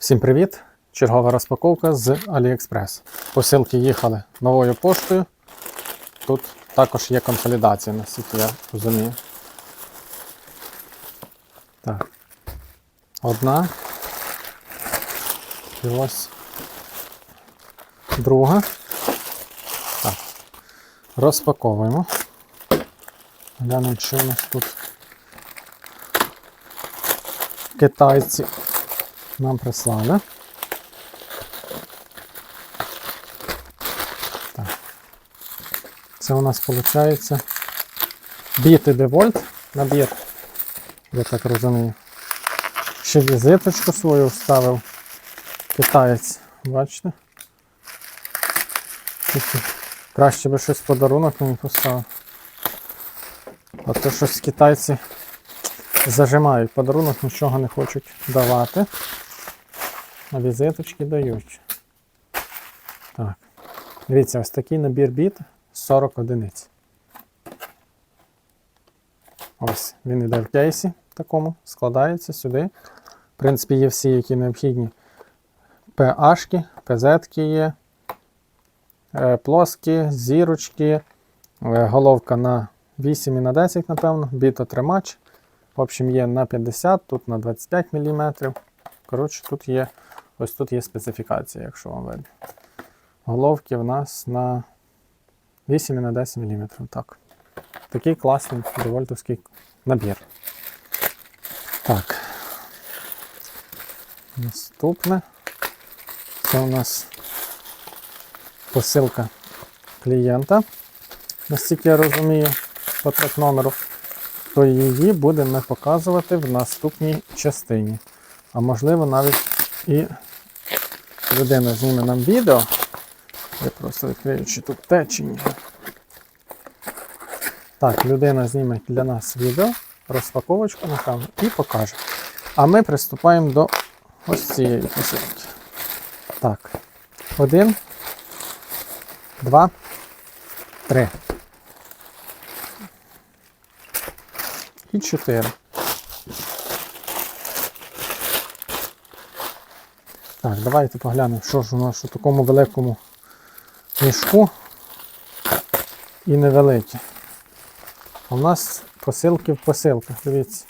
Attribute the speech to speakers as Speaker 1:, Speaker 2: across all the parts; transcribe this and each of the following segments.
Speaker 1: Всім привіт! Чергова розпаковка з AliExpress. Посилки їхали новою поштою. Тут також є консолідація, наскільки я розумію. Так. Одна. І ось друга. Так. Розпаковуємо. Глянемо, що у нас тут китайці нам прислали. Так. Це у нас виходить біти девольт набір, я так розумію. Ще візиточку свою вставив китаєць, бачите? Краще би щось подарунок мені поставив. А то щось китайці зажимають подарунок, нічого не хочуть давати. А візиточки дають. Так. Дивіться, ось такий набір біт 40 одиниць. Ось, він йде в кейсі такому, складається сюди. В принципі, є всі, які необхідні. PH, PZ є, е, плоскі, зірочки, е, головка на 8 і на 10, напевно, бітотримач. В общем, є на 50, тут на 25 мм. Коротше, тут є, ось тут є специфікація, якщо вам видно. Головки в нас на 8 і на 10 мм. Так. Такий класний довольтовський набір. Так. Наступне. Це у нас посилка клієнта. Наскільки я розумію, по трек номеру то її будемо показувати в наступній частині. А можливо навіть і людина зніме нам відео. Я просто відкрию, чи тут те. Так, людина зніме для нас відео, розпаковочку напевно, і покаже. А ми приступаємо до ось цієї посилки. Так, один, два, три. і 4. Так, давайте поглянемо, що ж у нас у такому великому мішку і невеликі. У нас посилки в посилках, дивіться.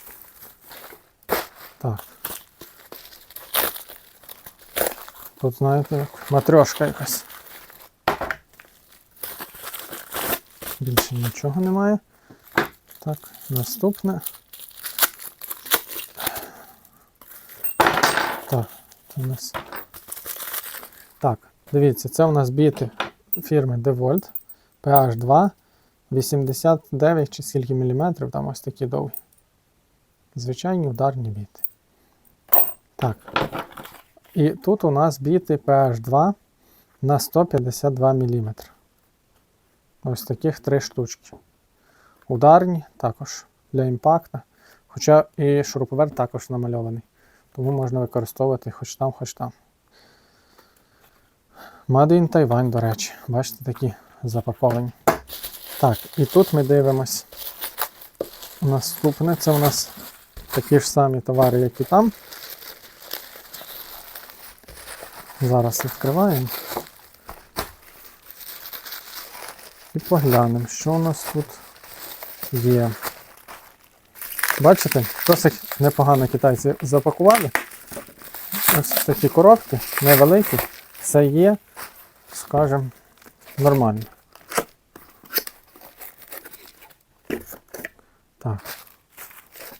Speaker 1: Так. Тут, знаєте, як матрешка якась. Більше нічого немає. Так, наступне. Так, у нас. Так, дивіться, це у нас біти фірми DeWalt PH2 89 чи скільки міліметрів, там ось такі довгі. Звичайні ударні біти. Так. І тут у нас біти PH2 на 152 мм. Ось таких три штучки. Ударні також для імпакта. Хоча і шуруповерт також намальований. Тому можна використовувати хоч там, хоч там. Made in до речі, бачите, такі запаковані. Так, і тут ми дивимось. Наступне це у нас такі ж самі товари, як і там. Зараз відкриваємо. І поглянемо, що у нас тут є. Бачите, досить непогано китайці запакували. Ось такі коробки, невеликі, все є, скажімо, нормально. Так,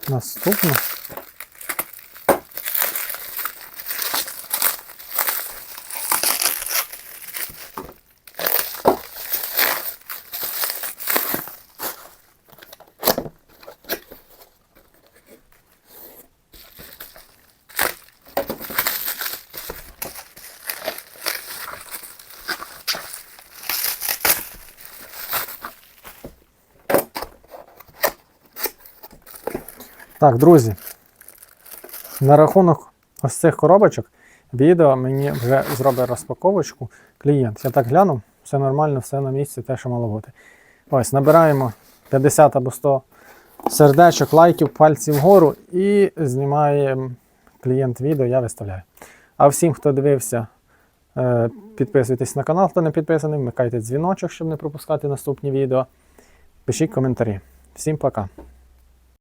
Speaker 1: наступне. Так, друзі, на рахунок ось цих коробочок відео мені вже зробить розпаковочку клієнт. Я так гляну, все нормально, все на місці, те, що мало бути. Ось, набираємо 50 або 100 сердечок, лайків, пальців вгору і знімає клієнт відео, я виставляю. А всім, хто дивився, е, підписуйтесь на канал, хто не підписаний, вмикайте дзвіночок, щоб не пропускати наступні відео. Пишіть коментарі. Всім пока.